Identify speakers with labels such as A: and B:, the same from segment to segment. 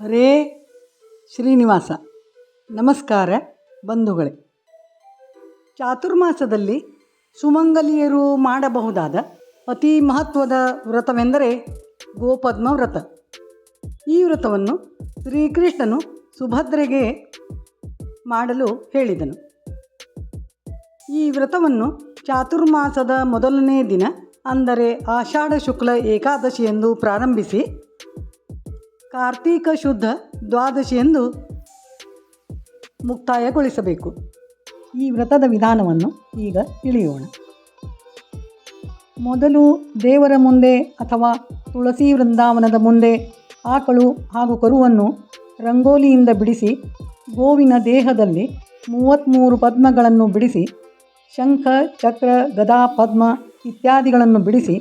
A: ಹರೇ ಶ್ರೀನಿವಾಸ. ನಮಸ್ಕಾರ ಬಂಧುಗಳೇ. ಚಾತುರ್ಮಾಸದಲ್ಲಿ ಸುಮಂಗಲಿಯರು ಮಾಡಬಹುದಾದ ಅತಿ ಮಹತ್ವದ ವ್ರತವೆಂದರೆ ಗೋಪದ್ಮ ವ್ರತ. ಈ ವ್ರತವನ್ನು ಶ್ರೀಕೃಷ್ಣನು ಸುಭದ್ರೆಗೆ ಮಾಡಲು ಹೇಳಿದನು. ಈ ವ್ರತವನ್ನು ಚಾತುರ್ಮಾಸದ ಮೊದಲನೇ ದಿನ ಅಂದರೆ ಆಷಾಢ ಶುಕ್ಲ ಏಕಾದಶಿಯಂದು ಪ್ರಾರಂಭಿಸಿ ಕಾರ್ತೀಕ ಶುದ್ಧ ದ್ವಾದಶಿಯೆಂದು ಮುಕ್ತಾಯಗೊಳಿಸಬೇಕು. ಈ ವ್ರತದ ವಿಧಾನವನ್ನು ಈಗ ತಿಳಿಯೋಣ. ಮೊದಲು ದೇವರ ಮುಂದೆ ಅಥವಾ ತುಳಸಿ ವೃಂದಾವನದ ಮುಂದೆ ಆಕಳು ಹಾಗೂ ಕರುವನ್ನು ರಂಗೋಲಿಯಿಂದ ಬಿಡಿಸಿ ಗೋವಿನ ದೇಹದಲ್ಲಿ ಮೂವತ್ತ್ಮೂರು ಪದ್ಮಗಳನ್ನು ಬಿಡಿಸಿ ಶಂಖ, ಚಕ್ರ, ಗದಾ, ಪದ್ಮ ಇತ್ಯಾದಿಗಳನ್ನು ಬಿಡಿಸಿ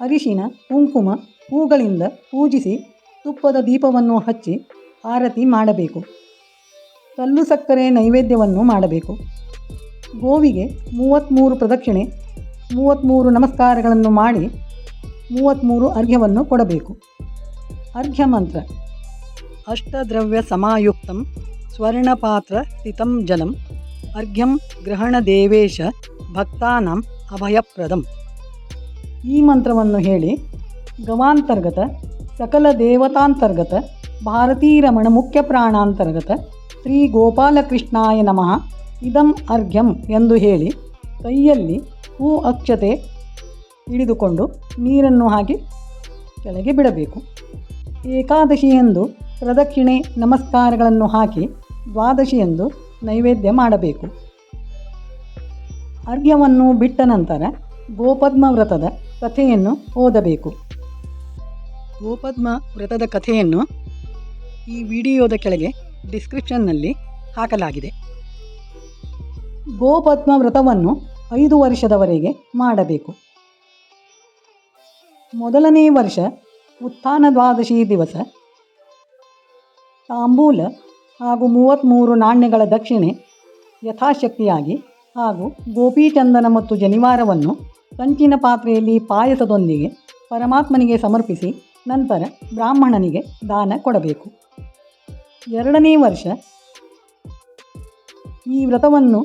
A: ಅರಿಶಿನ, ಕುಂಕುಮ, ಹೂಗಳಿಂದ ಪೂಜಿಸಿ ತುಪ್ಪದ ದೀಪವನ್ನು ಹಚ್ಚಿ ಆರತಿ ಮಾಡಬೇಕು. ಕಲ್ಲು ಸಕ್ಕರೆ ನೈವೇದ್ಯವನ್ನು ಮಾಡಬೇಕು. ಗೋವಿಗೆ ಮೂವತ್ತ್ಮೂರು ಪ್ರದಕ್ಷಿಣೆ ಮೂವತ್ತ್ಮೂರು ನಮಸ್ಕಾರಗಳನ್ನು ಮಾಡಿ ಮೂವತ್ತ್ಮೂರು ಅರ್ಘ್ಯವನ್ನು ಕೊಡಬೇಕು. ಅರ್ಘ್ಯ ಮಂತ್ರ. ಅಷ್ಟದ್ರವ್ಯ ಸಮಾಯುಕ್ತಂ ಸ್ವರ್ಣಪಾತ್ರ ಸ್ಥಿತಂ ಜಲಂ ಅರ್ಘ್ಯಂ ಗ್ರಹಣ ದೇವೇಶ ಭಕ್ತಾನಾಂ ಅಭಯಪ್ರದಂ. ಈ ಮಂತ್ರವನ್ನು ಹೇಳಿ ಗವಾಂತರ್ಗತ ಸಕಲ ದೇವತಾಂತರ್ಗತ, ಭಾರತೀರಮಣ ಮುಖ್ಯ ಪ್ರಾಣಾಂತರ್ಗತ, ಶ್ರೀ ಗೋಪಾಲಕೃಷ್ಣಾಯ ನಮಃ. ಇದಂ ಅರ್ಘ್ಯಂ ಎಂದು ಹೇಳಿ ಕೈಯಲ್ಲಿ ಹೂ ಅಕ್ಷತೆ ಹಿಡಿದುಕೊಂಡು ನೀರನ್ನು ಹಾಕಿ ಕೆಳಗೆ ಬಿಡಬೇಕು. ಏಕಾದಶಿಯೆಂದು ಪ್ರದಕ್ಷಿಣೆ ನಮಸ್ಕಾರಗಳನ್ನು ಹಾಕಿ ದ್ವಾದಶಿಯೆಂದು ನೈವೇದ್ಯ ಮಾಡಬೇಕು. ಅರ್ಘ್ಯವನ್ನು ಬಿಟ್ಟ ನಂತರ ಗೋಪದ್ಮ ವ್ರತದ ಕಥೆಯನ್ನು ಓದಬೇಕು. ಗೋಪದ್ಮ ವ್ರತದ ಕಥೆಯನ್ನು ಈ ವಿಡಿಯೋದ ಕೆಳಗೆ ಡಿಸ್ಕ್ರಿಪ್ಷನ್ನಲ್ಲಿ ಹಾಕಲಾಗಿದೆ. ಗೋಪದ್ಮ ವ್ರತವನ್ನು ಐದು ವರ್ಷದವರೆಗೆ ಮಾಡಬೇಕು. ಮೊದಲನೇ ವರ್ಷ ಉತ್ಥಾನ ದ್ವಾದಶಿ ದಿವಸ. ತಾಂಬೂಲ ಹಾಗೂ ಮೂವತ್ತ್ಮೂರು ನಾಣ್ಯಗಳ ದಕ್ಷಿಣೆ ಯಥಾಶಕ್ತಿಯಾಗಿ ಹಾಗೂ ಗೋಪೀಚಂದನ ಮತ್ತು ಜನಿವಾರವನ್ನು ಕಂಚಿನ ಪಾತ್ರೆಯಲ್ಲಿ ಪಾಯಸದೊಂದಿಗೆ ಪರಮಾತ್ಮನಿಗೆ ಸಮರ್ಪಿಸಿ ನಂತರ ಬ್ರಾಹ್ಮಣನಿಗೆ ದಾನ ಕೊಡಬೇಕು. ಎರಡನೇ ವರ್ಷ ಈ ವ್ರತವನ್ನು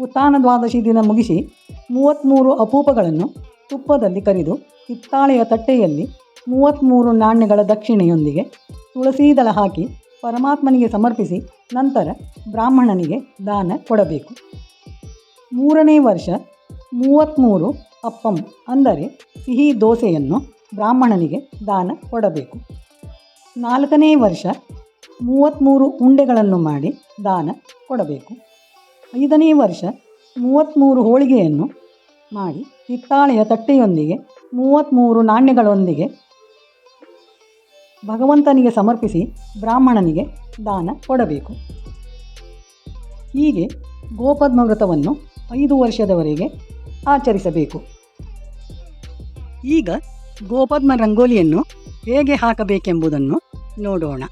A: ಉತ್ಥಾನ ದ್ವಾದಶಿ ದಿನ ಮುಗಿಸಿ ಮೂವತ್ತ್ಮೂರು ಅಪೂಪಗಳನ್ನು ತುಪ್ಪದಲ್ಲಿ ಕರಿದು ಹಿತ್ತಾಳೆಯ ತಟ್ಟೆಯಲ್ಲಿ ಮೂವತ್ತ್ಮೂರು ನಾಣ್ಯಗಳ ದಕ್ಷಿಣೆಯೊಂದಿಗೆ ತುಳಸಿ ದಳ ಹಾಕಿ ಪರಮಾತ್ಮನಿಗೆ ಸಮರ್ಪಿಸಿ ನಂತರ ಬ್ರಾಹ್ಮಣನಿಗೆ ದಾನ ಕೊಡಬೇಕು. ಮೂರನೇ ವರ್ಷ ಮೂವತ್ತ್ಮೂರು ಅಪ್ಪಂ ಅಂದರೆ ಸಿಹಿ ದೋಸೆಯನ್ನು ಬ್ರಾಹ್ಮಣನಿಗೆ ದಾನ ಕೊಡಬೇಕು. ನಾಲ್ಕನೇ ವರ್ಷ ಮೂವತ್ತ್ಮೂರು ಉಂಡೆಗಳನ್ನು ಮಾಡಿ ದಾನ ಕೊಡಬೇಕು. ಐದನೇ ವರ್ಷ ಮೂವತ್ತ್ಮೂರು ಹೋಳಿಗೆಯನ್ನು ಮಾಡಿ ಹಿತ್ತಾಳೆಯ ತಟ್ಟೆಯೊಂದಿಗೆ ಮೂವತ್ತ್ಮೂರು ನಾಣ್ಯಗಳೊಂದಿಗೆ ಭಗವಂತನಿಗೆ ಸಮರ್ಪಿಸಿ ಬ್ರಾಹ್ಮಣನಿಗೆ ದಾನ ಕೊಡಬೇಕು. ಹೀಗೆ ಗೋಪದ್ಮ ವ್ರತವನ್ನು ಐದು ವರ್ಷದವರೆಗೆ ಆಚರಿಸಬೇಕು. ಈಗ ಗೋಪದ್ಮ ರಂಗೋಲಿಯನ್ನು ಹೇಗೆ ಹಾಕಬೇಕೆಂಬುದನ್ನು ನೋಡೋಣ.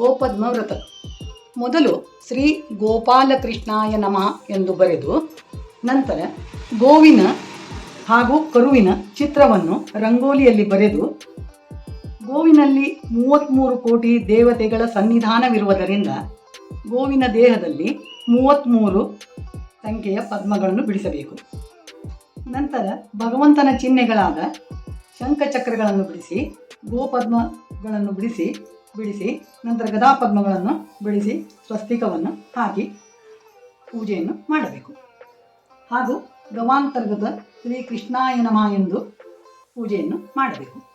A: ಗೋಪದ್ಮ ವ್ರತ ಮೊದಲು ಶ್ರೀ ಗೋಪಾಲಕೃಷ್ಣಾಯ ನಮಃ ಎಂದು ಬರೆದು ನಂತರ ಗೋವಿನ ಹಾಗೂ ಕರುವಿನ ಚಿತ್ರವನ್ನು ರಂಗೋಲಿಯಲ್ಲಿ ಬರೆದು ಗೋವಿನಲ್ಲಿ ಮೂವತ್ತ್ಮೂರು ಕೋಟಿ ದೇವತೆಗಳ ಸನ್ನಿಧಾನವಿರುವುದರಿಂದ ಗೋವಿನ ದೇಹದಲ್ಲಿ ಮೂವತ್ತ್ಮೂರು ಸಂಖ್ಯೆಯ ಪದ್ಮಗಳನ್ನು ಬಿಡಿಸಬೇಕು. ನಂತರ ಭಗವಂತನ ಚಿಹ್ನೆಗಳಾದ ಶಂಖಚಕ್ರಗಳನ್ನು ಬಿಡಿಸಿ, ಗೋಪದ್ಮಗಳನ್ನು ಬಿಡಿಸಿ ಬಿಡಿಸಿ, ನಂತರ ಗದಾಪದ್ಮಗಳನ್ನು ಬಿಡಿಸಿ ಸ್ವಸ್ತಿಕವನ್ನು ಹಾಕಿ ಪೂಜೆಯನ್ನು ಮಾಡಬೇಕು. ಹಾಗೂ ಗವಾಂತರ್ಗತ ಶ್ರೀ ಕೃಷ್ಣಾಯ ನಮಃ ಎಂದು ಪೂಜೆಯನ್ನು ಮಾಡಬೇಕು.